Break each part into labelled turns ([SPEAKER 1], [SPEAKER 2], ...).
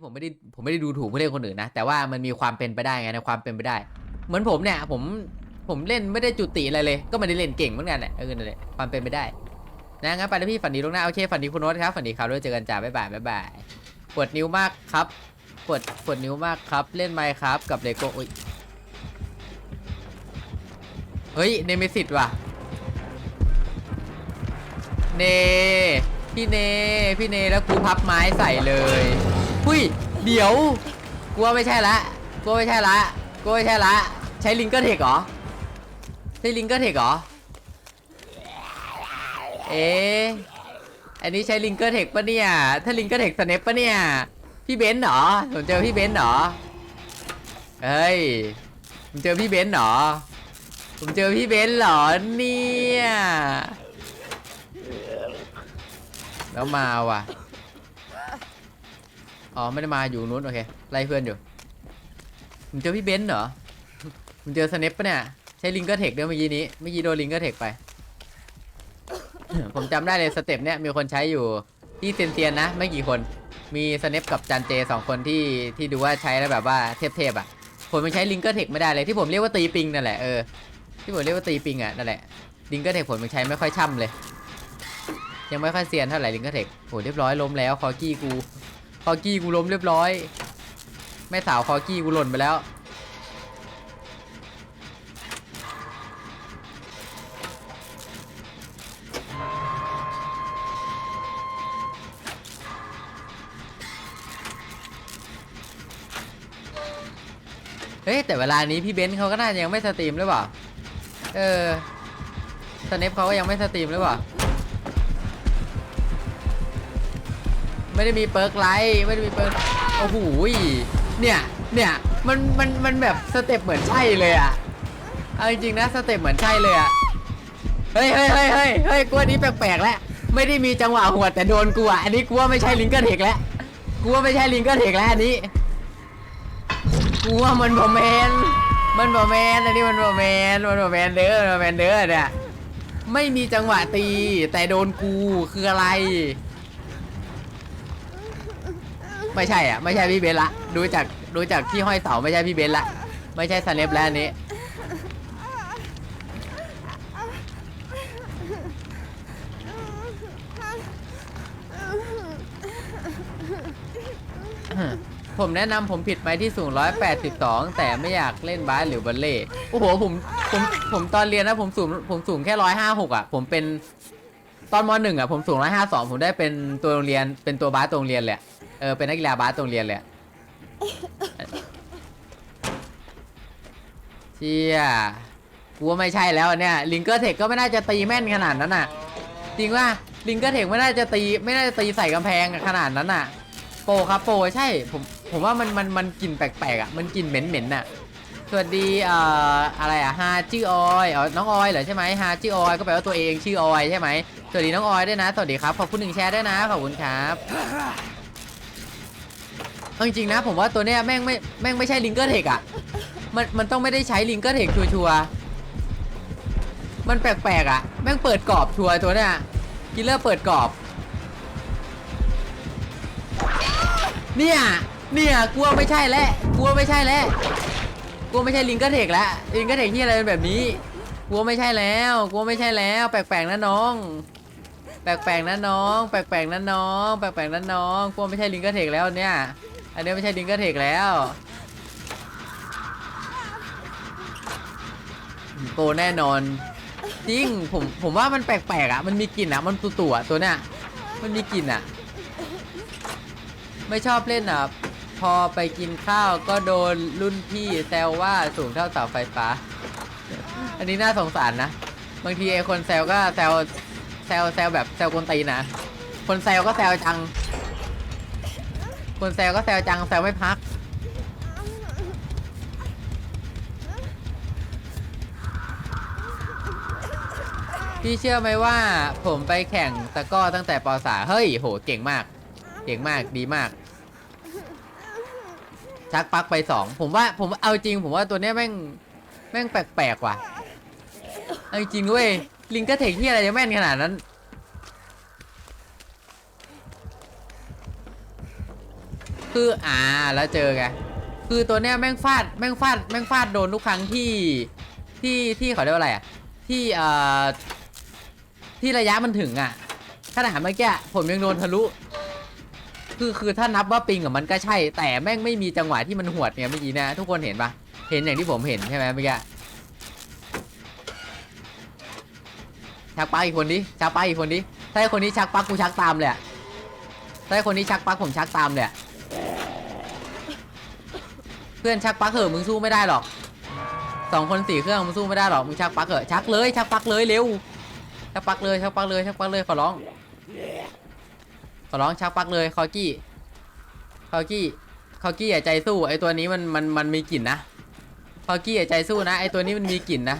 [SPEAKER 1] นี่ผมไม่ได้ผมไม่ได้ดูถูกผู้เล่นคนอื่นนะ แต่ว่ามันมีความเป็นไปได้ไงในความเป็นไปได้ เหมือนผมเนี่ย ผมผมเล่นไม่ได้จุติอะไรเลย ก็ไม่ได้เล่นเก่งเหมือนกันแหละเออนั่นแหละความเป็นไปได้นะงั้นไปแล้วพี่ฝันดีลงหน้าโอเคฝันดีคุณโน้ตครับฝันดีครับด้วยเจอกันจ้าบ๊ายบายบ๊ายบายปวดนิ้วมากครับปวดปวดนิ้วมากครับ เล่นไมค์ครับกับเลโก้อุ้ยเฮ้ยเนมิสิตว่ะเนพี่เนพี่เนแล้วกูพับไม้ใส่เลย หุยเดี๋ยวกูว่าไม่ใช่ละกูว่าไม่ใช่ละกูว่าไม่ใช่ละ ใช้ลิงเกอร์เทคเหรอ ใช้ลิงเกอร์เทคเหรอ เอ๊ะอันนี้ใช้ลิงเกอร์เทคปะเนี่ย ถ้าลิงเกอร์เทคสเนปปะเนี่ย พี่เบนซ์เหรอผมเจอพี่เบนซ์เหรอ เฮ้ยผมเจอพี่เบนซ์เหรอ ผมเจอพี่เบนซ์เหรอเนี่ย แล้วมาว่ะ อ๋อไม่ได้มาอยู่นู้นโอเคไล่เพื่อนอยู่ผมเจอพี่เบนซ์เหรอผมเจอสเนปปะเนี่ยใช้ลิงเกอร์เทคด้วยเมื่อกี้นี้เมื่อกี้โดนลิงเกอร์เทคไป ผมจำได้เลยสเต็ปเนี่ยมีคนใช้อยู่ที่เซียนเซียนนะ ไม่กี่คนมีสเนปกับจันเจสองคนที่ที่ดูว่าใช้แล้วแบบว่าเทพๆอะผมไมันใช้ลิงเกอร์เทคไม่ได้เลยที่ผมเรียกว่าตีปิงนั่นแหละเออที่ผมเรียกว่าตีปิงอะนั่นแหละลิงเกอร์เทคผมมันใช้ไม่ค่อยช่ำเลย ยังไม่ค่อยเซียนเท่าไหร่ลิงเกอร์เทคโหเรียบร้อยล้มแล้วคอกี้กู คอกี้กูล้มเรียบร้อย แม่สาวคอกี้กูหล่นไปแล้ว เฮ้ย แต่เวลานี้พี่เบนซ์เขาก็น่าจะยังไม่สตรีมหรือเปล่า เออ สเนปเขาก็ยังไม่สตรีมหรือเปล่า ไม่ได้มีเปิร์กไลท์ไม่ได้มีเปิร์กโอ้โหเนี่ยเนี่ยมันมันมันแบบสเต็ปเหมือนใช่เลยอะเอาจริงๆนะสเต็ปเหมือนใช่เลยอะเฮ้ยเฮ้ยเฮ้ยเฮ้ยเฮ้ยกูอันนี้แปลกๆแล้วไม่ได้มีจังหวะหัวแต่โดนกูอะอันนี้กูว่าไม่ใช่ลิงเกอร์เทคแล้วกูว่าไม่ใช่ลิงเกอร์เทคแล้วอันนี้กูว่ามันบอมแมนมันบอมแมนอันนี้มันบอมแมนมันบอมแมนเด้อมันบอมแมนเด้อเนี่ยไม่มีจังหวะตีแต่โดนกูคืออะไร ไม่ใช่อะไม่ใช่พี่เบนซ์ละดูจากดูจากที่ห้อยเสาไม่ใช่พี่เบนซ์ละไม่ใช่สเนปแล้วอันนี้ ผมแนะนำผมผิดไปที่สูง 182 แต่ไม่อยากเล่นบาสหรือบัลเล่โอ้โหผมผมผมตอนเรียนนะผมสูงผมสูงแค่ 156 อะ ผมเป็น ตอนมหนึ่งอะผมสูง152ผมได้เป็นตัวโรงเรียนเป็นตัวบาสตัวโรงเรียนเลยอะเออเป็นนักกีฬาบาสตัวโรงเรียนเลยอะเชี่ยกูว่าไม่ใช่แล้วอันเนี่ยลิงเกอร์เทคก็ไม่น่าจะตีแม่นขนาดนั้นอะ จริงว่าลิงเกอร์เทคไม่น่าจะตีไม่น่าจะตีใส่กำแพงขนาดนั้นอะ โปรครับโปรใช่ผมผมว่ามันมันมันกลิ่นแปลกๆอะมันกลิ่นเหม็นเหม็นๆอะ สวัสดีเอ่ออะไรอะฮาชื่อออยอ๋อน้องออยเหรอใช่ไหมฮาชื่อออยก็แปลว่าตัวเองชื่อออยใช่ไหมสวัสดีน้องออยด้วยนะสวัสดีครับขอบคุณหนึ่งแชร์ด้วยนะขอบคุณครับเอาจริงๆนะผมว่าตัวเนี้ยแม่งไม่แม่งไม่ใช่ลิงเกอร์เทคอะมันมันต้องไม่ได้ใช้ลิงเกอร์เทคชัวร์ๆมันแปลกๆอะแม่งเปิดกรอบชัวร์ตัวเนี้ยกิลเลอร์เปิดกรอบ เนี่ยเนี่ยกลัวไม่ใช่แล้วกลัวไม่ใช่แล้ว กลัวไม่ใช่ลิงเกอร์เทคแล้วลิงเกอร์เทคที่อะไรเป็นแบบนี้กลัวไม่ใช่แล้วกลัวไม่ใช่แล้ว แปลกๆนะน้อง แปลกๆนะน้อง แปลกๆนะน้อง แปลกๆนะน้องกลัวไม่ใช่ลิงเกอร์เทคแล้วเนี่ยอันนี้ไม่ใช่ลิงเกอร์เทคแล้วโปรแน่นอนจริงผมผมว่ามันแปลกๆอะมันมีกลิ่นอะมันตัวๆตัวเนี้ยมันมีกลิ่นอะ ไม่ชอบเล่นอะ พอไปกินข้าวก็โดนรุ่นพี่แซวว่าสูงเท่าเสาไฟฟ้า อันนี้น่าสงสารนะ บางทีไอคนแซวก็แซวแซวแซวแบบแซวคนตีนะ คนแซวก็แซวจัง คนแซวก็แซวจังแซวไม่พัก พี่เชื่อไหมว่าผมไปแข่งตะก้อตั้งแต่ป .3 เฮ้ย โห เก่งมาก เก่งมากดีมาก ชักปลักไปสองผมว่าผมเอาจริง ผมว่าตัวเนี้ยแม่งแม่งแปลกๆว่ะเอาจริงเว้ยลิงก็เทคที่อะไรจะแม่นขนาดนั้น คืออ่าแล้วเจอไงคือตัวเนี้ยแม่งฟาดแม่งฟาดแม่งฟาดโดนทุกครั้งที่ที่ที่เขาเรียกว่าอะไรอะที่เอ่อที่ระยะมันถึงอะขนาดเมื่อกี้ผมยังโดนทะลุ คือคือถ้านับว่าปิงกับมันก็ใช่ แต่แม่งไม่มีจังหวะที่มันหวดเนี่ยเมื่อกี้นะ ทุกคนเห็นปะเห็นอย่างที่ผมเห็นใช่ไหมเมื่อกี้ชักปักอีกคนดิชักปักอีกคนดิถ้าคนนี้ชักปักกูชักตามเลยอะถ้าคนนี้ชักปักผมชักตามเลยเพื่อนชักปักเหอะมึงสู้ไม่ได้หรอกสองคนสี่เครื่องมึงสู้ไม่ได้หรอกมึงชักปักเหอะชักเลยชักปักเลยเร็วชักปักเลยชักปักเลยชักปักเลยขอร้อง ขอร้องชักปักเลยคอกี้คอกี้คอกี้อย่าใจสู้ไอตัวนี้มันมันมันมีกลิ่นนะคอกี้อย่าใจสู้นะไอตัวนี้มันมีกลิ่นนะ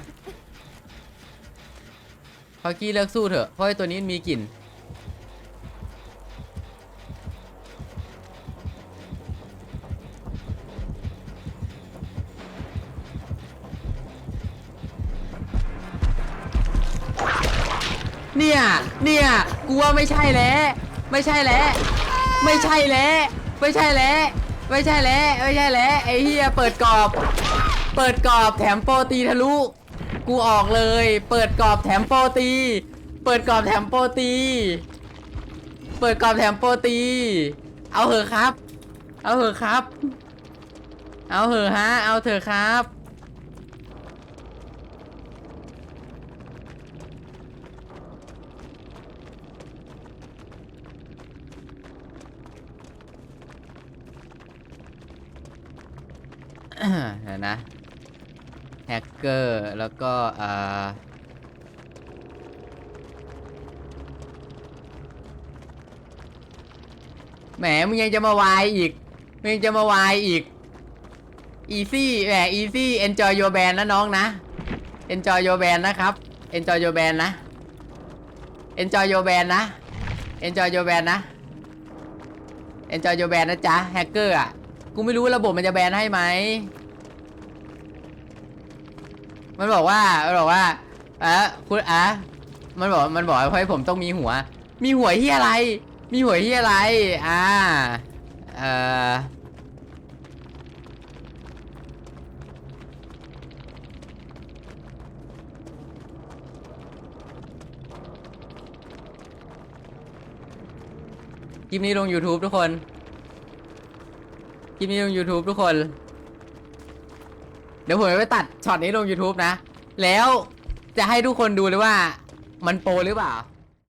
[SPEAKER 1] คอกี้เลิกสู้เถอะเพราะไอตัวนี้มันมีกลิ่นเนี่ย เนี่ย กูว่าไม่ใช่แล้ว ไม่ใช่แล้วไม่ใช่แล้วไม่ใช่แล้วไม่ใช่แล้วไม่ใช่แล้วไอ้เฮียเปิดกรอบ เปิดกรอบแถมโปรตีทะลุกูออกเลย เปิดกรอบแถมโปรตี เปิดกรอบแถมโปรตี เปิดกรอบแถมโปรตี เอาเหอะครับ เอาเหอะครับ เอาเหอะฮะ เอาเถอะครับ เดี๋ยวนะแฮกเกอร์แล้วก็อ่อแหมมึงยังจะมาวายอีกมึงจะมาวายอีก easy แหม easy enjoy your band นะน้องนะ enjoy your band นะครับ enjoy your band นะ enjoy your band นะ enjoy your band นะ enjoy your band นะจ๊ะแฮกเกอร์อะ กูไม่รู้ว่าระบบมันจะแบนให้ไหม มันบอกว่า มันบอกว่าเอะคุณอะมันบอก มันบอกให้ผมต้องมีหัว มีหัวที่อะไร มีหัวที่อะไร อ่า เอ่อคลิปนี้ลง YouTube ทุกคน คลิปนี้ลง YouTube ทุกคน เดี๋ยวผมจะไปตัดช็อตนี้ลง YouTube นะ แล้วจะให้ทุกคนดูเลยว่ามันโปรหรือเปล่า